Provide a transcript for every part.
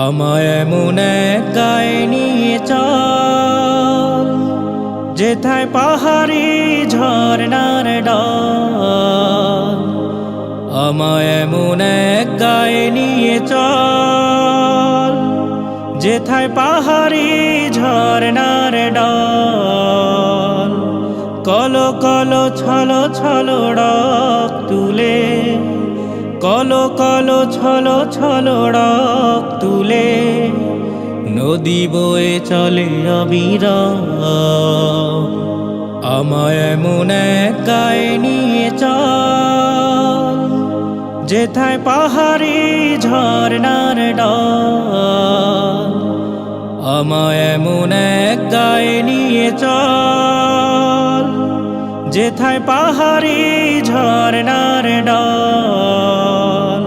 আমায় এমন গায়ে নিয়ে চল, যেথায় পাহাড়ি ঝর্ণার ডল। আমায় এমন গায়ে নিয়ে চল, যেথায় পাহাড়ি ঝর্ণার ডল। কলো কলো ছলো ছলো ডক তুলে কলো কলো ছলো ছলো ডক তুলে নদী বয়ে চলে অবির আমায় এক গায়ে নিয়ে চল, যেথায় পাহাড়ি ঝর্ণার ডল আমায় এক গায়ে নিয়ে চল। যেথায় পাহাড়ি ঝর্ণার ডল,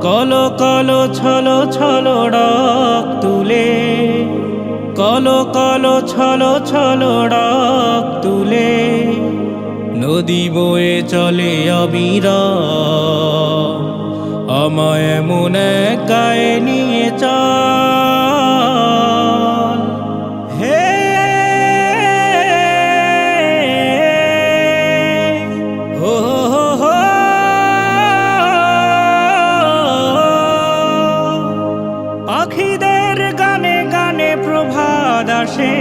কলো কলো ছলো ছলো ডক তুলে, কলো কলো ছলো ছলো ডক তুলে, নদী বয়ে চলে অবির আমায় এক গায়ে নিয়ে আসে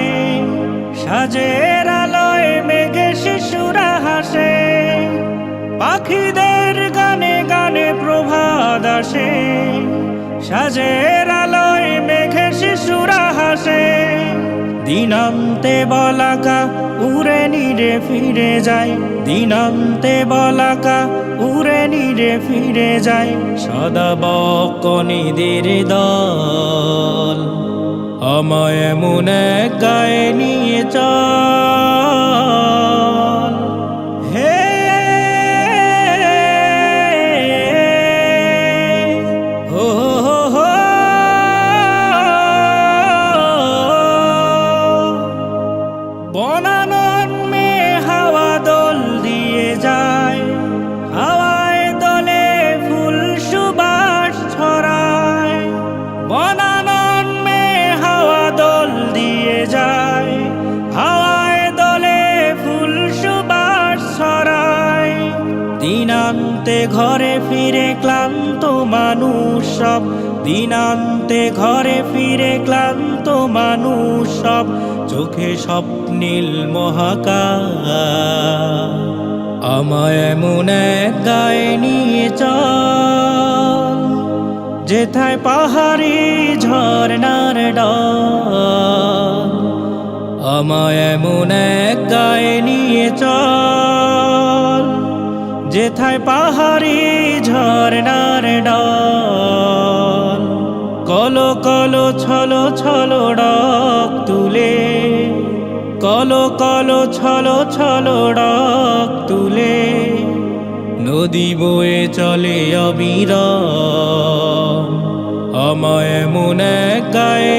সাজের আলোয় মেঘে শিশুরা হাসে। পাখিদের গানে গানে প্রভাত আসে। সাজের আলোয় মেঘে শিশুরা হাসে। দিনান্তে বলাকা উড়ে নিরে ফিরে যায়। দিনান্তে বলাকা উড়ে নিরে ফিরে যায়। সদা বকনিদের দল। আমায় এমন এক গায়ে নিয়ে চল দিনান্তে ঘরে ফিরে ক্লান্ত মানুষ সব। দিনান্তে ঘরে ফিরে ক্লান্ত মানুষ সব। চোখে স্বপ্নীল মহাকাশ আমায় এমন গায়ে নিয়ে চল, যেথায় পাহাড়ি ঝর্ণার ডল। আমায় এমন গায়ে নিয়ে চল। যেথায় পাহাড়ি ঝর্ণার ডল, কলো কলো ছলো ছলো ডক তুলে, কলো কলো ছলো ছলো ডক তুলে, নদী বয়ে চলে অবির আমায় এক গায়ে